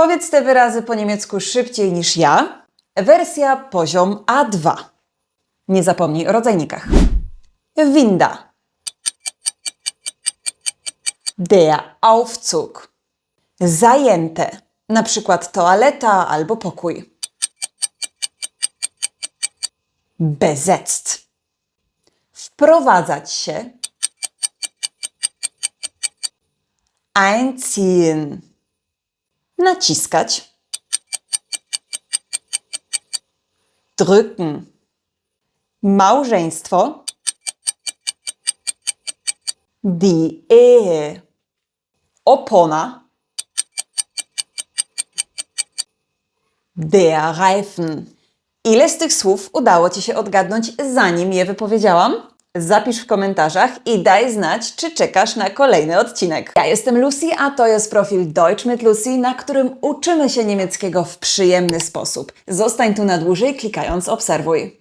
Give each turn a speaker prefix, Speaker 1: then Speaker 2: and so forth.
Speaker 1: Powiedz te wyrazy po niemiecku szybciej niż ja. Wersja poziom A2. Nie zapomnij o rodzajnikach. Winda. Der Aufzug. Zajęte. Na przykład toaleta albo pokój. Besetzt. Wprowadzać się. Einziehen. Naciskać. Drücken. Małżeństwo. Die Ehe. Opona. Der Reifen. Ile z tych słów udało Ci się odgadnąć, zanim je wypowiedziałam? Zapisz w komentarzach i daj znać, czy czekasz na kolejny odcinek. Ja jestem Lucy, a to jest profil Deutsch mit Lucy, na którym uczymy się niemieckiego w przyjemny sposób. Zostań tu na dłużej, klikając obserwuj.